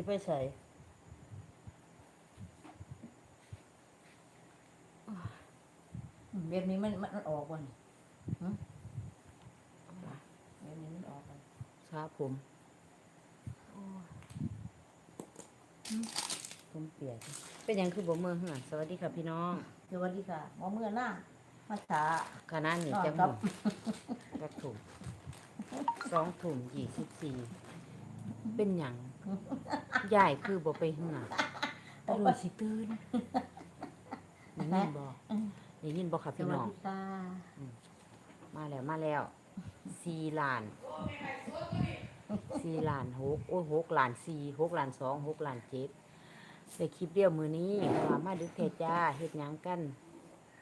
สิไปใส่อืมแบบนี้มันมันมันออกบ่นี่หึแบบนี้มันออกบ่ครับผมผมเปียกเป็นหยังคือบ่เมืองเหือสวัสดีค่ะพี่น้อง สวัสดีค่ะหมอเมื่อหน้ามาถาคณะนี้อ๋อจะครัถุบงจักถุงสองถุงยี่สิบสี่เป็นหยัง ยายคือบ่ไปเหือตะลุยสิตื่นได้ยินบ่ได้ยินบ่ค่ะสพี่วัสน้องดีค่ะมาแล้วมาแล้วสี่ล้านสี่ล้านหกโอ้ยหกล้านสี่หกล้านสองหกล้านเจ็ดไปคลิปเดียวมือนี้ว่ามาดึกเทจ้าเฮ็ดหยังกัน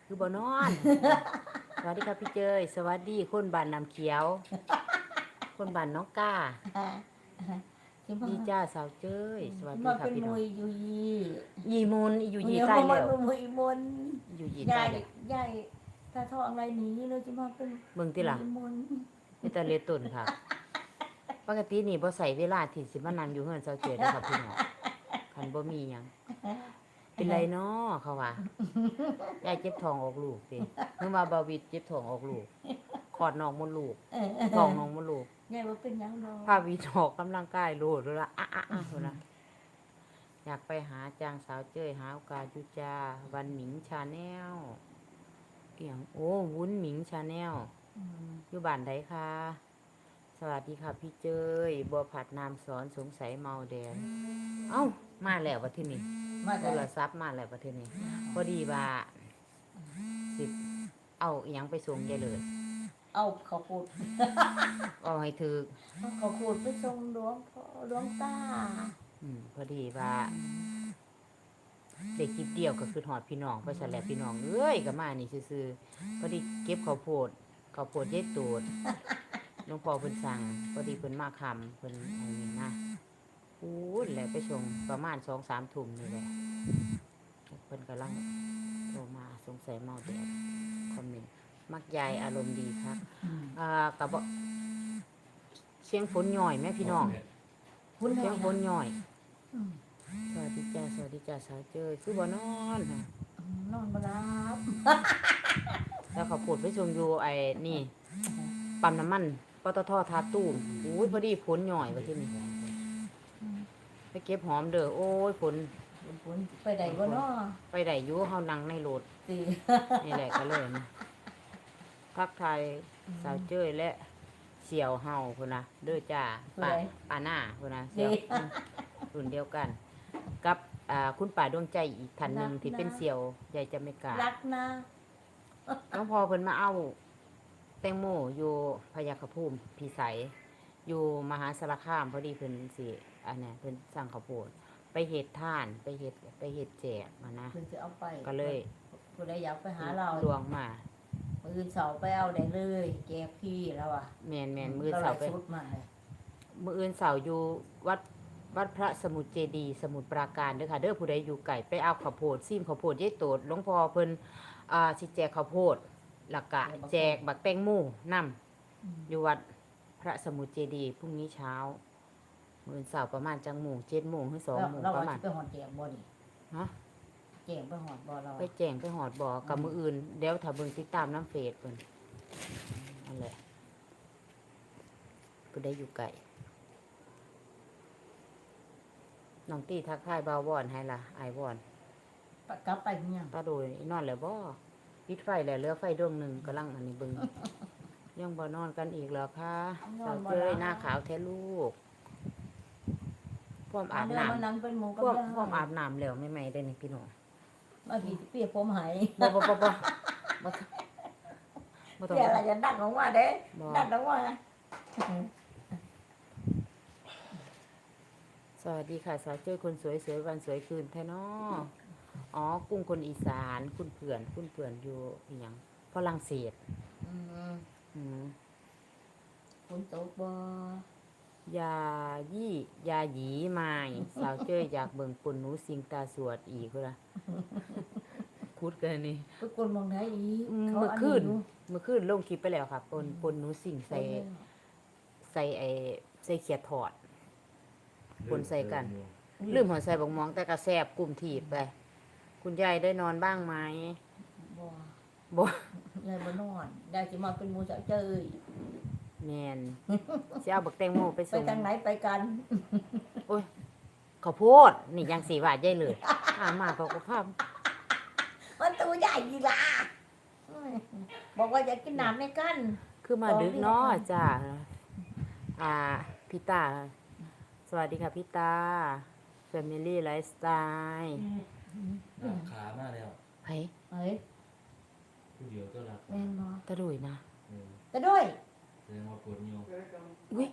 คือบ่นอน สวัสดีครับพี่เจยสวัสดีคนบ้านน้ำเขียว คนบ้านน้องก้าที่มา ดีจ้าสาวเจยสวัสดีมาครับเป็นพี่มน้องวยอยู่ยียีมูนอยู่ยีเดี๋วใต้มาแล้วเป็นมวยมนอยู่ยียาใต้ยแล้วยายถ้าทองอะไรหนีเลยจะมาเป็นเบิ่งติล่ะมวยมนเป็นตาเลตุนค่ะ ปกตินี่บ่ใส่เวลาที่สิมานั่งอยู่เฮือนสาวเจยเด้อครับพี่น้องคันบ่มีหยังเป็นไรเนาะเขาว่ายายเจ็บท้องออกลูกติเมื่อมาบาวิดเจ็บท้องออกลูกคลอดน้องมดลูกเออท้องน้องมดลูก ยายว่าเป็นหยังดอกพาวิดออกกำลังกายโลดแล้วละอะอะอะพุ่นนะอยากไปหาจางสาวเจ้ยหาโอกาสอยู่จ้าวันหมิงชาแนลเอียงโอ้วุ้นหมิงชาแนลอืมอยู่บ้านใดคะสวัสดีค่ะพี่เจยบัวผัดนามสอนสงสัยเมาแดงเอ้ามาแล้วประเทศนี้มาโทจากรศัพท์มาแล้วประเทศนี้พอดีว่าสิเอาอหยังไปส่งยายเลย เอาเขาวโพูดเอาให้ถือเอาเขาวโพูดไปส่งหลวงพ่อหลวงตาอืมพอดีว่าเด็กกิบเดียวก็คือหอดพี่น้องไปสแลบพี่น้องเอ้ยก็มานี่ซื่อๆพอดีเก็บข้าวโพดข้าวโพดยายตูดหลวงพ่อเพิ่นสั่งพอดีเพิ่นมาคำเพิ่นอันนี้นะพูดแหละไปส่งประมาณสองสามทุ่มนี่แหละเพิ่นกำลังโทรมาสงสัยเมาแดดคอมเมนต์ มักยายอารมณ์ดีครับอ่ากับบ่เสียงฝนหน่อยแม่พี่น้องคุณเสียงฝนหน่อยอืมสวัสดีจ้าสวัสดีจ้าสาวเจยคือบ่นอนค่ะนอนมารับแล้วเขาพูดไปชมอยู่ไอ้นี่ปั๊มน้ำมันปตททาตู้มอุ้ยพอดีฝนหน่อยว่าที่นี่ไปเก็บหอมเด้อโอ้ยฝนฝนไปไหนวะเนาะไปได้อยู่เฮานั่งในรถตีนี่แหละก็เลยนะ ทักทายสาวเจยและเสี่ยวเฮาพุ่นนะเด้อจ้าป้าป้าหน้าพุ่นนะเสี่ยวอืมรุ่นเดียวกัน กับอ่าคุณป่าดวงใจอีกท่านหนึ่งที่เป็นเสี่ยวใหญ่จะไม่กล้า รักนะน้องพอเพิ่นมาเอาแตงโมอยู่พยาคภูมิพิสัย อยู่มหาสารคามพอดีเพิ่นสิอันเนี้ยเพิ่นสั่งข้าวโพดไปเฮ็ดท่านไปเฮ็ดไปเฮ็ดแจกมานะคุณจะเอาไปก็เลยคุณได้อยากไปหาเราลวงมา มือเสาไปเอาได้เลยแกพี่แล้วอะแมนแมนมือเสาไปรชุดมาเลยมืออื่นเสาร์อยู่วัดวัดพระสมุทรเจดีย์สมุทรปราการเด้อค่ะเด้อผู้ใดอยู่ไก่ไปเอาข้าวโพดซิมข้าวโพดยายโตดหลวงพ่อเพิ่นอ่าสิแจกข้าวโพดหลักกะ แจกบักแตงโมนำอยู่วัดพระสมุทรเจดีย์พรุ่งนี้เช้ามื่อเสาร์ประมาณจังโมงเจ็ดโมงถึงสองเราโมงเราประว่ามาณจะไปหอนแจกบ่นี่ฮะ แจกไปหอนบ่เราไปแจ้งไปหอดบ่อกับมืออื่นเดี๋ยวถ้าเบิ่งติดตามน้ำเฟซเพิ่นนั่นแหละผู้ได้อยู่ไกลน้องตีทักทายบ่าววอนให้ล่ะไอาวอนกลับไปยังตาโดยนอนแล้วบ่ปิดไฟแล้วเหลือไฟดวงหนึ่งกำลังอันนี้เบิ่งยังบ่นอนกันอีกเหรอคะสาวเจ้ยหน้าขาวแท้ลูกพร้อมอาบเนื้อน้ำมันนั้นเป็นหมูพกับวกย่างพวกอาบน้ำแล้วไม่ไม่ได้นี่พี่น้อง มาผีเปียกผมหายบ่บ่บ่บ่บ่บ่ต้องเปียกอะไรจะดันออกมาเด้บ่ดันออกมาสวัสดีค่ะ สาวเจ้ยคนสวยสวยวันสวยคืนแท้เนาะอ๋อ กุ้งคนอีสาน คุณเพื่อนคุณเพื่อนอยู่อีหยังฝรั่งเศสอืมอืมฝนตกบ่ยายี่ยาหยีไม้สาวเจ้ยอยากเบิ่งปุ่นหนูสิงตาสวดอีกเพิ่นล่ะ คุดกันนี่ไปกดมองได้อีกอืมเขาเมื่อคืนยู่เมื่อคืนลงคลิปไปแล้วค่ะปนปนหนูสิงใส่ใส่ไอ้ใส่เขียดถอดปนใส่กันลืมหัวใส่บกมองแต่กระแสบกลุ่มถีบไปคุณยายได้นอนบ้างไหมบ่บ่ยายบ่นอนได้สิมาเป็นหมูสาวเจยแมนสิเอาบักแตงโมไปไปส่งทางไหนไปกันข้าวโพดนี่ยังสีว่าใหญ่เลยอ่ามาเขาก็ภาพ มันตัวใหญ่ดีล่ะบอกว่าจะกินน้ำในกัน คือมาดึกเนาะจ้าอ่าพี่ตา สวัสดีค่ะพี่ตา Family Lifestyle น่ะขามาแล้วไผเอ้ยผู้เดียวก็รักแม่นบ่ตะดุยนะ เออแต่ด้วยแสดงว่าปวดนิ้วอุ้ย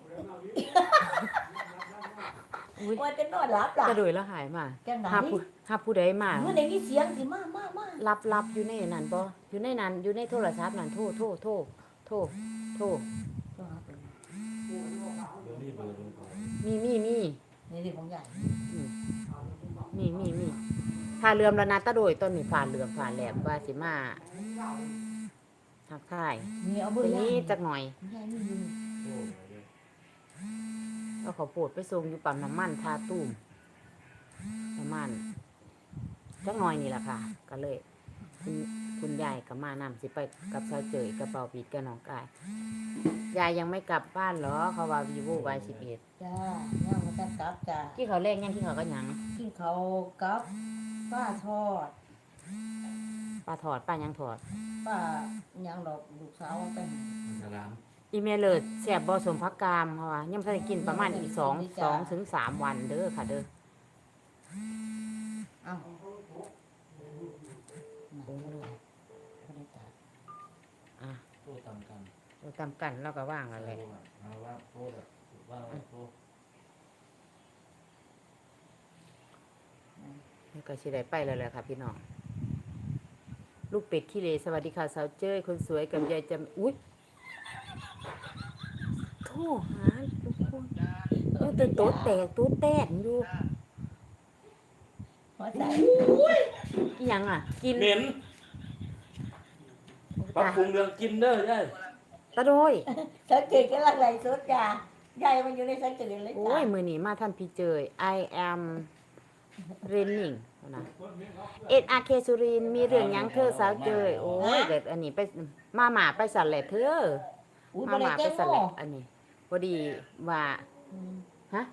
อุ้ยว่าจะนอนหลับหลับตะดุยแล้วหายมาจังไหนหาผู้หาผู้ใดมา เมื่อไหร่มีเสียงสิมามามารับรับอยู่ในนั้นบ่อยู่ในนั้นอยู่ในโทรศัพท์นั่นโทรโทรโทรโทรโทรเดี๋ยวนี้เบอร์ลงก่อนมีมีมีนี่ที่ของใหญ่มีมีมีผ่าเรือมแล้วนะตะโดยต้นนี่ผ่าเรือมผ่าแหลมว่าสิมาทักทายนี่เอาเบอทีร์นี้นี้จักหน่อย ใหญ่นี่อยู่โอ้ยเดี๋ยว เอาเขาวโพดไปส่งอยู่ปั๊มน้ำมันทาตุ้มน้ำมันจักหน่อยนี่แหละค่ะ ก็เลย คุณคุณยายกับมานำสิไปกับสาวเจยกับเบาปีดกับน้องกาย ยายยังไม่กลับบ้านเหรอเขาว่าวีโววายสิบเอ็ดจ้าย่างมาตั้งกลับจ้าที่เขาแรกยังที่เขาก็หยังกินเขาวกับป้าทอดป้าถอดป้ายังถอดป้ายังดอกลูกสาวเอาไปให้มันสลาม อีเมลเลยแสบบอสมพักกามเขาว่ายังไม่ได้กินประมาณอีกสองสองถึงสามวันเด้อค่ะเด้อเอ้าโอ้ยอะโทษตามกันเราตามกันเราก็ว่างอะไรเอาว่าโทษอะว่าว่าโทษนี่ก็สิได้ไปแล้วแหละค่ะพี่น้อง ลูกเป็ดขี้เลสวัสดีค่ะสาวเจ้ยคนสวยกับยายจำอุ้ยโทรหาทุกคนเออแต่โต๊ะแตกโต๊ะแตกอยู่หัวใจอีหยังอะ กินเหม็นปรับปรุงเรื่องกินเด้อได้ตะโดย สังเกตกันละไรสุดจ้าใหญ่มันอยู่ในสังเกตเลยโอ้จ้ายมือนี้มาท่านพี่เจย I am raining นะเอ็ดอาเคสุรินทร์มีเรื่องหยังเธอสาวเจย โอ้ยเกิดอันนี้ไปมาหมาไปสั่นแหละเธออุ้ยมาบหริมาเตไปงสั่นโมแหละอันนี้ พอดีว่าฮะ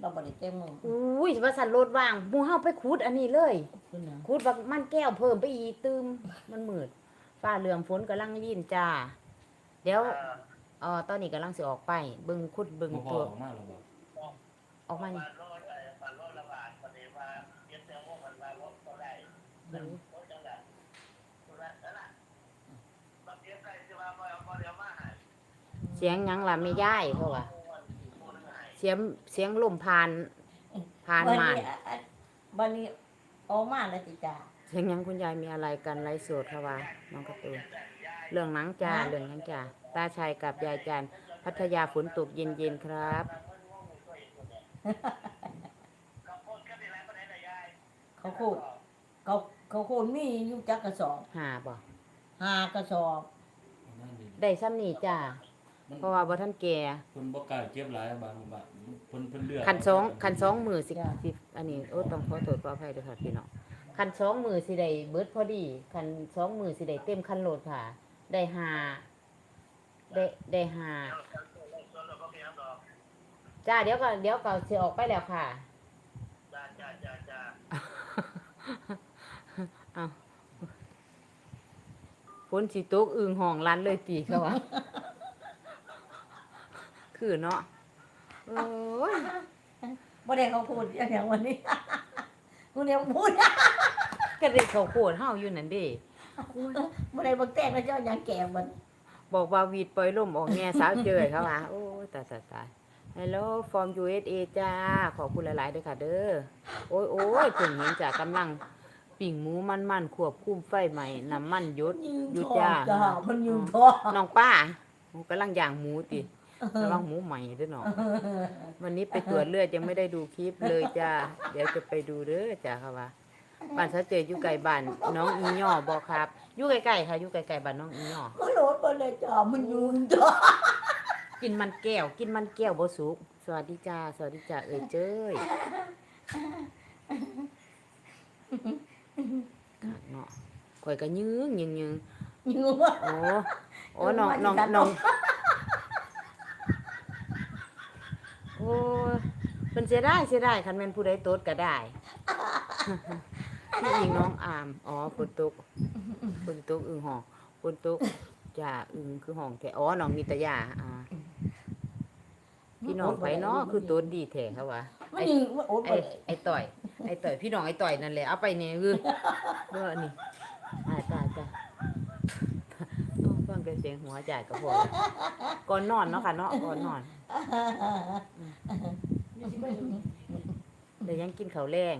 เราบริเตงโมอุ้ยว่าสั่นรถว่างหมูเฮาไปขุดอันนี้เลยคุณนะขุดบักมันแก้วเพิ่มไปอีกตืมมันมืดฟ้าเหลืองฝนกำลังยินจ้า เดี๋ยวเอ่อตอนนี้กำลังสิออกไปเบิ่งขุดเบิ่งมาพอตัวออกมาแล้วบอกออกมานี่ สียงหยังล่ะไม่ย่ายเขาว่าเสียงเสียงลมพานพานวันมานนี้วันนี้ออกมาแล้วสิจ้าเสียงหยังคุณยายมีอะไรกันไลฟ์สดเขาว่าน้องการะตูนเรื่องหนังจ้าเรื่องหยังจ้าตาชัยกับยายจันทร์พัทยาฝนตกเย็นๆครับ เขาโคตรเขาเขาโคตรมีอยู่จักกระสอบหาบ่หากระสอบเอานั่นดิได้ซ้ำนี่จ้า มันเพราะว่าบ่ท่านแก่เพิ่นบ่กล้าเก็บหลายบางบางเพิ่นเพิ่นเลือกคันสองคันสองมือสิสิอันนี้โอ้ต้องขอโทษขออภัยด้วยค่ะพี่น้องคันสองมือสิได้เบิดพอดี คันสองมือสิได้เต็มคันโหลดค่ะ ได้หาได้ได้หาจ้าเดี๋ยวก็เดี๋ยวก็สิออกไปแล้วค่ะเอาฝนสิตกอึงห้องลันเลยตีเขาวะ คือเนาะโอ้ยบ่ได้เขาพูดอย่างวันนี้กูเนี่ยพูดก็ได้เขาโคตรเฮาอยู่นั่นเดิบ่ได้บักแตงแล้วเจ้าอย่างแก่มันบอกว่าวีดปล่อยลมออกแง่สาวเจยเขาว่าโอ้ยตายตายตาย Hello from USA จ้า ขอบคุณหลายๆด้วยค่ะ เด้อ โอ้ยโอ้ยเพิ่งเห็นจากกำลังปิ่งหมูมันมันๆควบคุมไฟใหม่น้ำมันหยดยืมหยุดทอจ้าจ้ามันยืมทอน้องป้าหมูกำลังย่างหมูติ กำลังหมูใหม่ด้วยเนาะวันนี้ไปตรวจเลือดยังไม่ได้ดูคลิปเลยจ้าเดี๋ยวจะไปดูเด้อจ้าค่ะว่าบ้านสาวเจยอยู่ไกลบ้านน้องอีย่อบอกครับอยู่ใกล้ๆค่ะอยู่ใกล้ๆบ้านน้องอีย่อมันโหลดบ่เลยจ้ามันยืมทอกินมันแก้ว กินมันแก้วบ่สุกสวัสดีจ้าสวัสดีจ้าเอ่ยเจ้ยเนาะข่อยก็ยืงยืงยืงอยู่ว่าโอ้โอ้น้องว่าน้องดิฉันน้องโอ้ยเพิ่นเสียได้เสียได้คันแม่นผู้ใดโตดก็ได้พี่อิงน้องอาม อ๋อฝนตกฝนตกอึ่งห้องฝนตกจ่าอึ่งคือห้องแท้อ๋อน้องนิตยาอ่าพี่น้องไผเนาะคือโตดดีแท้เขาว่ามันยิงว่าโอ๊ตไอ้ไอ้ต่อย ไอ้ต่อยพี่น้องไอ้ต่อยนั่นแหละเอาไปเนี่ยคือเมื่อนี่ตายตายตายต้องฟังแต่เสียงหัวจ่ายก็พอแล้วก่อนนอนเนาะค่ะเนาะก่อนนอน เดี๋ยวยังกินข้าวแรง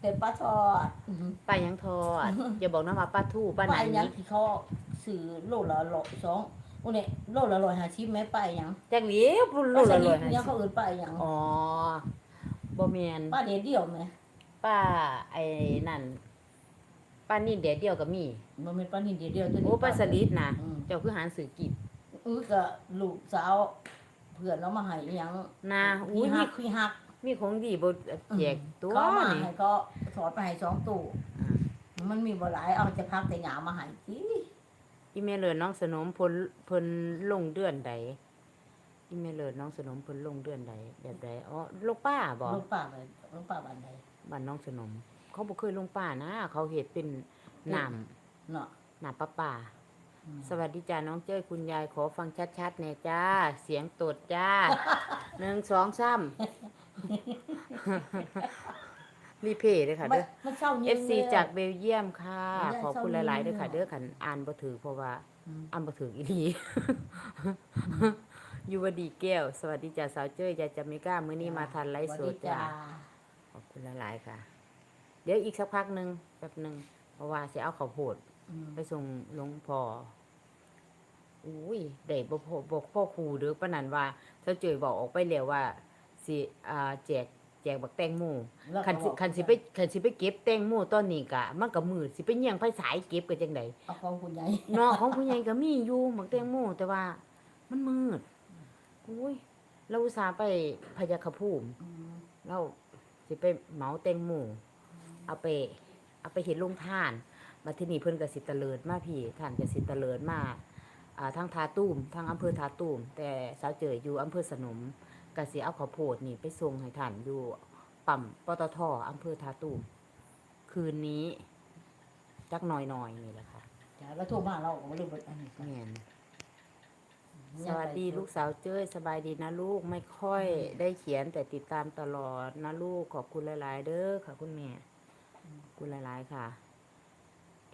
เป็นปลาทอดป้ายังทอดอย่าบอกนะว่าป้าทู่ป้าไปนันยังนี้ที่เขาซื้อโลละร้อยสองโอ้เนี่ยโลละร้อยห้าสิบแม่ไปยังจักเหลี้ยวพุ่นโลละร้อยยังเขาอื่นไปยังอ๋อบ่แม่นป้าเดียวเดียวไหมป้าไอ้นั่นป้านี่เดี๋ยวเดียวก็มีมันเป็นป้านิดเดียวเดียวตัวนี้โอ้ป้าสลิดนะอืมเจ้าคือหารสื่อกิจอุ้ยก็ลูกสาว เพื่อนเรามาให้อิหยังนาอุ้พี่ยฮัมีกพี่ฮักมีของดีบ่แจกตัวเขามานี่ให้ก็ถอดไปให้สองตู้อ่ามันมีบ่หลายเอาจะพักแต่หยามาให้สิอีเมลเลยน้องสนมเพิ่นเพิ่นลงเดือนใดอีเมลเลยน้องสนมเพิ่นลงเดือนใดแบบใดอ๋อลงป้าบ่ลูกป้าไปลูกป้าบ้านใดบ้านน้องสนม เขาบ่เคยลงป้านะ เขาเฮ็ดเป็นน้เนาะำน้ำประปาอืม สวัสดีจ้าน้องเจ้ยคุณยายขอฟังชัดๆแหน่จ้า เสียงตดจ้าหนึ่งสองสามรีเพย์เลยค่ะมันเด้อมันเศร้าเอเย็นฟซีจากเบลเยียมค่ะได้ขอบคุณหเศร้าลายๆเย็ด้วนยค่ะเลยเด้อขันอ่านบ่ถือเพราะว่าอืมอ่านบ่ถืออีหลียูวดีแก้ว สวัสดีจ้าสาวเจ้ยยายจามิก้ามื้อนี้มาทันไลฟ์สดจ้าขอบคุณหลายๆค่ะ เดี๋ยวอีกสักพักหนึงแป๊บหนึงเพราะว่าสิเอาข้าวโพดอืม ไปส่งหลวงพ่ออุ้ยได้บ่พอบ่พ่อครูเด้อปานนั้นว่าสาวเจ้ยบอกออกไปแล้วว่าสิอ่าแจกแจกบักแตงโมแล้วก็คันสิบอกคันสิไปคันสิไปเก็บแตงโมตอนนี้กะมันก็มืดสิไปเยี่ยงไผสายเก็บก็จังไดเอาของคุณใหญ่เนาะของผู้ใหญ่ก็มีอยู่หมักแตงโมแต่ว่า มันมืดอุ้ยเราอุตส่าห์ไปพยาคภูมิอืมเราสิไปเหมาแตงโมเอาไป เอาไปเห็นลงทาน มาที่นี่เพิ่นก็สิเตลิดมาพี่ท่านก็สิเตลิดมาอ่าทางทาตูมทางอำเภอทาตูมแต่สาวเจออยู่อำเภอสนมก็สิเอาข้าวโพดนี่ไปส่งให้ท่านอยู่ปั๊มปตทอำเภอทาตูมคืนนี้จักหน่อยๆนี่แหละค่ะจ้ะแล้วโทรมาเราก็บ่รู้ว่าอันนี้ก็แม่นสวัสดีลูกสาวเจ้ยสบายดีนะลูกไม่ค่อยได้เขียนแต่ติดตามตลอดนะลูกขอบคุณหลาย ๆ เด้อค่ะคุณแม่ขอบคุณหลาย ๆ ค่ะ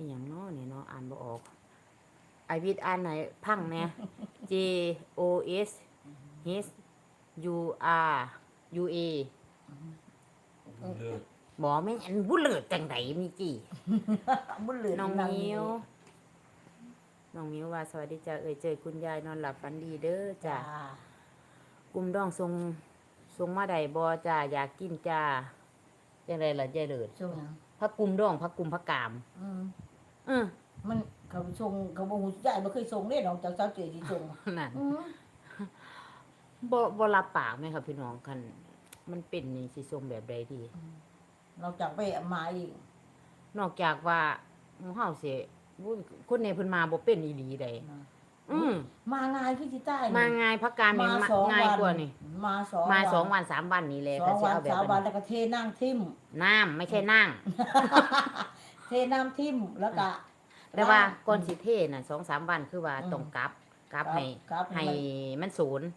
อีหยังเนาะนี่เนาะอ่านบ่ออกไอวิทย์อ่านไหนพังเนี่ย J O S H U R U A เลิกหมอไม่อันบุเลิศจังไดมีจีบุญเหลือน้องมิวน้องมิวว่าสวัสดีจ้าเอ่ยเจอคุณยายนอนหลับฝันดีเด้อจ้าจ้ากลุ่มดองทรงทรงมาใดบอจ้าอยากกินจ้าจังไรล่ะยายเลิศช่วงนั้นพักกลุ่มดองพักกลุ่มพักกาม อืม อือมันเขาส่งเขาบอกหูใหญ่บ่เคยส่งเด้น้องเจ้าเจ้าเจที่ส่งนั่นอืมบ่บ่รับปากไหมครับพี่น้องคันมันเป็นนี่สิทรงแบบใดดี เราจากไปมาอีกนอกจากว่าหมู่เฮาสิวุ้ยคนในเพิ่นมาบ่เป็นอีหลีใดนะอืมมาง่ายคือสิใต้มาง่ายพักการนี่มามาสองง่ายวันกว่านี่ มาสองมาสองวันสามวันนี่แหละสอก็งสิวันเอาแบบสามวันนั้นแล้วก็เทน้ำทิ่มน้ำไม่ใช่นั่ง เทน้ำทิ่มแล้วก็ แต่ว่าก่อนสิเทน่ะสองสามวันคือว่าอืมต้องกลับกลับให้ครับให้มันศูนย์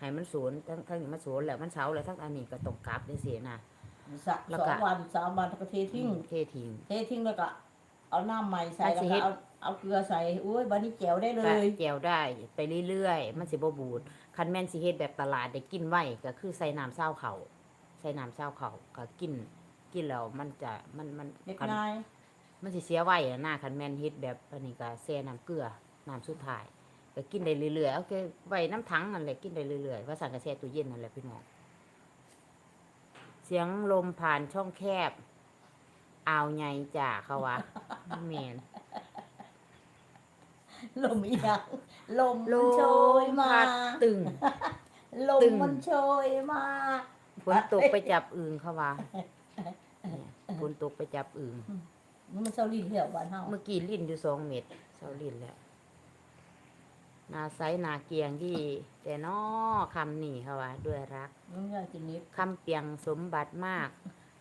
ให้มันศูนย์ทั้งทั้งนี้มันศูนย์แล้วมันเสาร์แล้วทั้งอันนี้ก็ต้องกลับได้เสียนะสะแล้วสอก็ งวันสามวันแล้วก็เททิ้ง เททิ้ง เททิ้งแล้วก็ เอาน้ำใหม่ใส่อันแล้วสิก็เฮ็ดเอาเอาเกลือใส่อุ้ยบันนี้แจ๋วได้เลก็ยแก้วได้ไปเรื่อยๆ มันสิบ่บูดคันแม่นสิเฮ็ดแบบตลาดได้กินไว้ก็คือใส่น้ำเศร้าเขาใส่น้ำเศร้าเขาก็กิน กินแล้วมันจะมันมันเล็กคันน้อย มันสิเสียไว้อะนะคันแม่นเฮ็ดแบบอันนี้ก็แช่น้ำเกลือน้ำสุดท้ายก็กินได้เรื่อยๆโอเคไว้น้ำถังนั่นแหละกินได้เรื่อยๆว่าสั่งกระแช่ตู้เย็นนั่นแหละพี่น้องเสียงลมผ่านช่องแคบอ่าวใหญ่จ่าเขาวะแม่นลมอีหยังลมลมันโชยมมาพัดตึง ลมตึงมันโชยมาฝนตกไปจับอึ่งเขาว่าเนี่ยฝนตกไปจับอึ่ง มันเซาลินเหี่ยวบ้านเฮาเมื่อกี้ลิ้นอยู่สองเม็ดเสาลิ้นแล้วนาไซนาเกียงที่ แต่นอคำนี่เขาว่าด้วยรักมันอยากกินนิดคำเปียงสมบัติมาก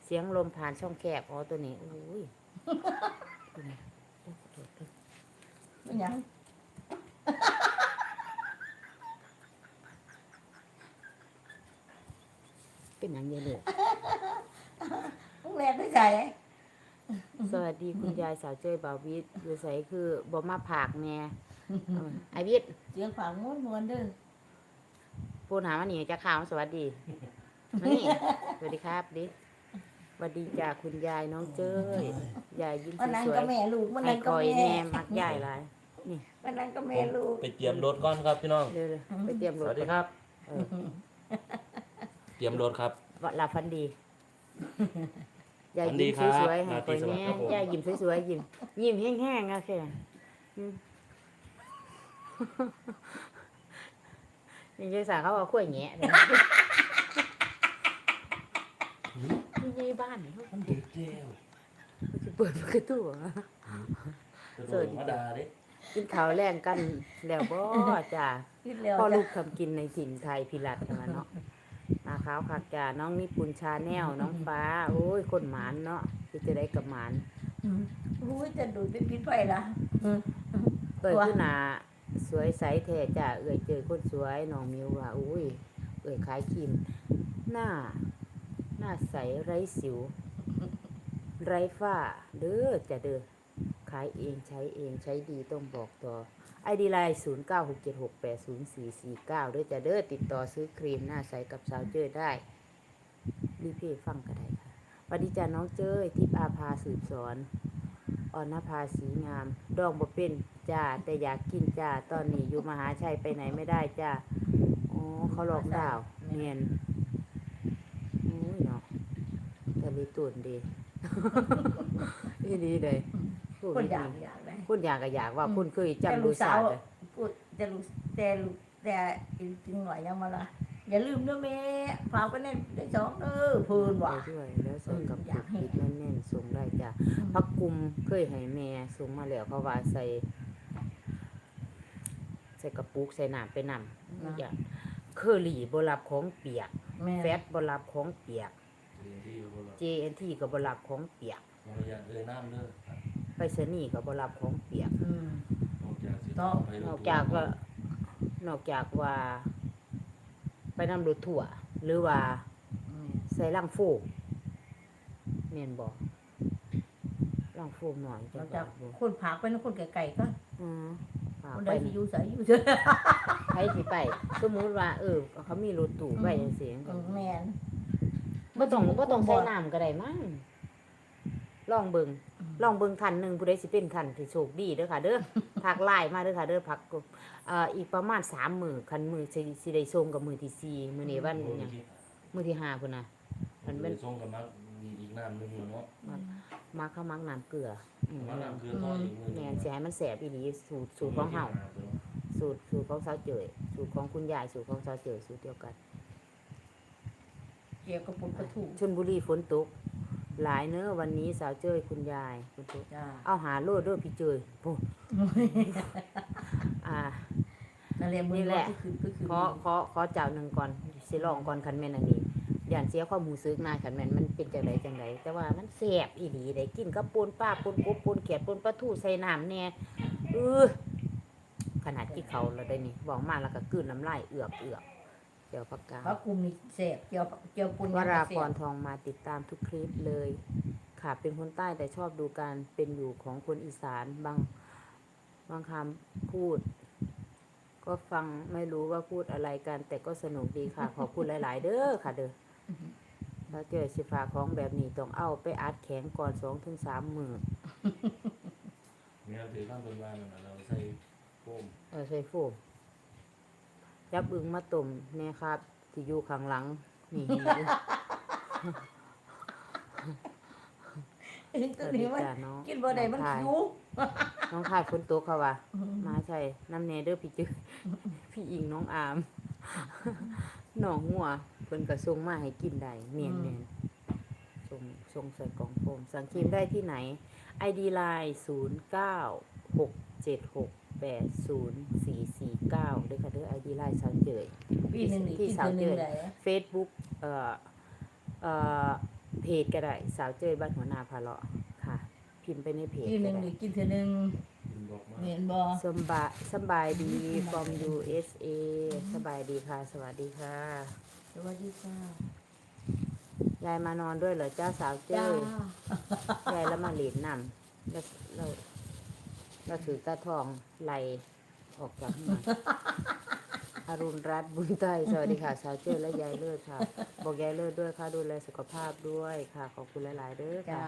เสียงลมผ่านช่องแคบอ๋อตัวนี้อุ้ยตัวนี้โอ้โหมันหยังเป็นอย่างเงี้ยเลยมึงแลไปใส่ สวัสดีคุณยายสาวเจ้ยบาววิทย์อยู่ใส่คือบ่มาผากแน่เอามาไอวิทย์เสียงฝางม้วนมวนๆเด้อพูดหาว่าหนีจะข่าวสวัสดีมานี่สวัสดีครับดิสวัสดีจ้าคุณยายน้องเจ้ยยายยิ้มมันนั่งสวก็ยแม่ลูกมันไอ้นั่งคก็อยแม่แน่มักยายหลายมันนั่งก็แม่ลูกไปเตรียมรถก่อนครับพี่น้องเร็วๆไปเตรียมสรถวัสดีครับเออเตรียมรถครับหลับฟันดี ยายฝันดียิ้มครับสวยๆให้ราคตรีอยสวัสแน่ดิ์ครับผมยายยิ้มสวยๆยิ้มยิ้มแห้งๆอะแค่อืมนี่ยายสาวเขาเอาขั้วยแงะเลยนี่ยายบ้านนี่เขามันดึกแล้วสิเปิดประตูเหรอสวัสดีมาดาดิกินข้าวแรงกันแล้วบ่จ้าคิดแล้วพ่อจ้ะลูกทำกินในถิ่นไทยพิรัตกันมาเนาะ นาขาวคักจ่าน้องนิปุนชาแนลน้องฟ้า โอ้ย คนหมานเนาะคือจะได้กับหมานอืมอุ้ยจะดูดไปพิษไฟละอืมเปิดว้าขึ้นหนาสวยใสแท้จ้าเอ่ยเจอคนสวยน้องมิวว่าอุ้ย เอ่ยขายครีมหน้า หน้าใสไร้สิว ไร้ฝ้า เด้อจะเด้อขายเองใช้เองใช้ดีต้องบอกต่อ ไอดีไลน์ศูนย์เก้าหกเจ็ดหกแปดศูนย์สี่สี่เก้าด้วยจะเด้อติดต่อซื้อครีมหน้าใสกับสาวเจอได้รีเพย์ฟังก็ได้ค่ะสวัสดีจ้าน้องเจ้ยทิพย์อาภาสืบสอนออนภาสีงาม ดองบ่เป็นจ้าแต่อยากกินจ้าตอนนี้อยู่มหาชัยไปไหนไม่ได้จ้าอ๋อเขาลอกดาวน์เมียนโอ้ยเนาะแต่ลีตุนดีอีดีเลยพูด คนดีอยากอยากได้คุณอยากก็อยากว่าอืม คุณเคยแต่จำลูดูกสาสาววเลยพูดแต่ลูกแต่ลูกแต่อีกจริงหน่อยยังมาละอย่าลืมด้วยแม่ฝากไปแน่ได้สองเออเพิ่นว่ะ ไปด้วยแล้วใส่กับอยากให้ ปิดแน่นๆส่งได้จ้ะพักกุมเคยให้แม่ส่งมาแล้วเขาว่าใส่ ใส่กระปุกใส่น้ำไปนำอย่างเคอรี่บรับของเปียก แม่แฟตบรับของเปียก เรียนที่อยู่บนรถ JNT กับบรับของเปียกมารยาทเอ่ยน้ำเด้อ ไปสนีย์กับบรับของเปียก อืมออกจากสิต้อง ไปรถนอกจากก็นอกจากว่า ไปนำรถถั่วหรือว่าแม่ใส่ล่างโฟมเมียนบอกล่างโฟมหน่อยเราจะจะบอกคนผากไปนะคนไก่ๆก็อืมฝากคนไปใดที่อยู่ใส่อยู่เถอะใครสิไป สมมุติว่า เออ เขามีรถตู้ไปจังซี่อืมแม่นบ่ต้องบ่ต้องใส่น้ำก็ได้มั้งลองเบิ่ง ลองเบิ่งคันหนึงผู้ใดสิเป็นคันที่โชคดีเด้อค่ะ เด้อพักไล่มาเด้อค่ะเด้อพักกบเอ่ออีกประมาณ3มื้อคันมื้อสิสิได้ส่งกับมื้อที่สี่มื้อนี้วันโอ้ยหยังมื้อที่ห้าพุ่นน่ะมันเป็เป็นนส่งกับมักมีอีกน้ำหนึงอยู่เนาะมาข้าวมักน้ำเกลืออืมมาน้ำคือทอดอีกมือหแม่นึ่นงสิให้มันแสบอีหลีสูตรสูตรของเฮาสูตรสูตรของสาวเจยสูตรของคุณยายสูตรของสาวเจยสูตรเดียวกันเกี่ยวกับปุกกระถูกชนบุรีฝนตก หลายเนอะวันนี้สาวเจยคุณยายฝนตกจ้าเอาหาโลดเด้วยพี่เจยโอ้อ่านั่นแหละมืนี่อแหละก็คือก็คือขอขอขอเจ้าหนึ่งก่อนสิลองก่อนคันแม่นอันนี้ย่านเสียความหูซึกนายคันแม่นมันเป็นจังไดจังไดแต่ว่ามันแสบอีหลีได้กินกับปนป้าปนกบปนแขดปนปลาทูใส่น้ำแน่เออขนาดที่เขาเราได้นี่บอกมาแล้วก็กลืนน้ำลายเอือกเอือก เดี๋ยวพักกาพระกลุ่มนี่เสพเกี่ยวเกี่ยวปุนวราเสพรทองมาติดตามทุกคลิปเลย ค่ะเป็นคนใต้แต่ชอบดูการเป็นอยู่ของคนอีสานบางบางคำพูด ก็ฟังไม่รู้ว่าพูดอะไรกัน แต่ก็สนุกดีค่ะ ขอบคุณหลาย ๆ เด้อค่ะ เด้อแล้วเจอสิฟ้าของแบบนี้ต้องเอาไปอัดแข็งก่อนสองถึงสามมือแมวถือข้างบนบ้านนั่นน่ะเราใส่โฟม เออใส่โฟม จับอึงมาตุ่มเนี่ยครับ ที่อยู่ข้างหลัง นี่ตัวนี้มันจ้าน้องกินบ่ได้มันน้องทายคิ้วน้องทายฝนตกเขาว่ามาใช่น้ำเนเด้อพี่จือพี่อิงน้องอามหนองหัวเพิ่นก็ส่งมาให้กินได้เมียนอืเมีมยนส่งส่งใส่กล่องโฟมสั่งครีมได้ที่ไหน ID Line 0 9 6 7 6 8 0 4 4 9ด้วยค่ะเด้อ ID Line สาวเจยปีหนึ่งนี่ที่กินสาวเทื่อหเจนึ่งยเลย Facebook เอ่อเอ่อเพจก็ได้สาวเจยบ้านหัวนาพาเลาะค่ะ พิมพ์ไปในเพจปีหก็นึ่งได้นี่กินเทื่อหนึ่งคุณบอกมาเห็นบ่สมบายสำบายดี from USA สบายดีค่ะ สวัสดีค่ะ สวัสดีค่ะยายมานอนด้วยเหรอเจ้าสาวเจ้จ้ายยายแล้วมาหลีดนำแล้วเรา เราถือตาทองไล่ออกจากมันอรุณรัตน์บุญใต้สวัสดีค่ะสาวเจ้ยและยายเลิศค่ะ บอกยายเลิศด้วยค่ะดูแลสุขภาพด้วยค่ะ ขอบคุณหลายๆเด้อจ้าค่ะ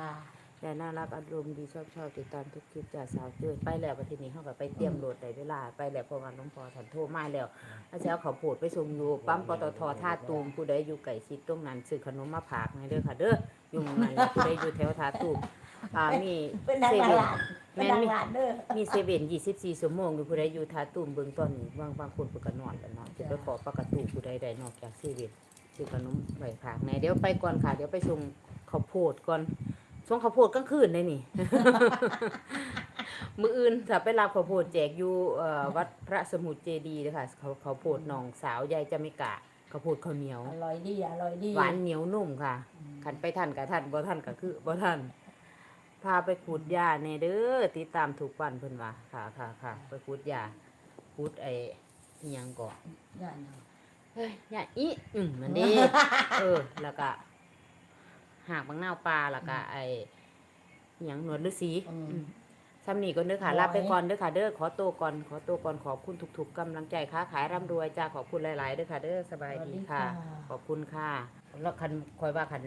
ยายน่ารักอารมณ์ดีชอบชอบติดตามทุกคลิปจากสาวเจ้ยไปแล้วประเทศนี้เขาก็ไปเตรียมโหลดได้เวลาไปแล้วเพราะว่าน้องพอทันโทรมาแล้วอาจารย์เขาโพดไปส่งอยู่ปั๊มปตทท่าตูมผู้ใดอยู่ไก่ชิดตรงนั้นซื้อขนมมาผากให้เด้อค่ะ เด้ออยู่หมู่นั้นแหละผู้ใดอยู่แถวท่าตูมอ่ามีเป็นนางเซหเว่นลา นเป็นนางหลานเด้อมีเซเว่นยี่สิบสี่ชั่วโมงอยู่ผู้ใดอยู่ท่าตูมเบิ่งตอนนี้บางบางคนเพิ่นก็นอนแล้วเนาะจะไปขอปากกระตูผู้ใดได้นอกจากเซเว่นซื้อขนมไว้ผากแหน่เดี๋ยวไปก่อนค่ะเดี๋ยวไปส่งข้าวโพดก่อนส่งข้าวโพดกลางคืนได้นี่ มื้ออื่นจะไปรับข้าวโพดแจกอยู่เอ่อวัดพระสมุทรเจดีย์เด้อค่ะเขาข้าวโพดน้องสาวยายจามิกะข้าวโพดข้าวเหนียว อร่อยดีอร่อยดี หวานเหนียวนุ่มค่ะ ขันไปทันกับทันบ่ทันก็คือบ่ทัน พาไปขูดยาในเด้อติดตามถูกวันเพิ่นว่าค่ะค่ะค่ะไปขูดยาขูดไอ้อิหยังก่อนย่านางเฮ้ยยาอีอืมมันเด้เออ แล้วก็หากบางนาวปลาแล้วก็ไอ้อิหยังหนวดฤาษีอืมอืมซ้ำนี่ก็เด้อค่ะโอ้ยลาไปก่อนเด้อค่ะ เด้อ ขอตัวก่อน ขอตัวก่อน ขอบคุณทุกๆกำลังใจค้าขายร่ำรวยจ้า ขอบคุณหลายๆเด้อค่ะ เด้อ สบายดีค่ะ ขอบคุณค่ะ แล้วคันคอยว่าคัน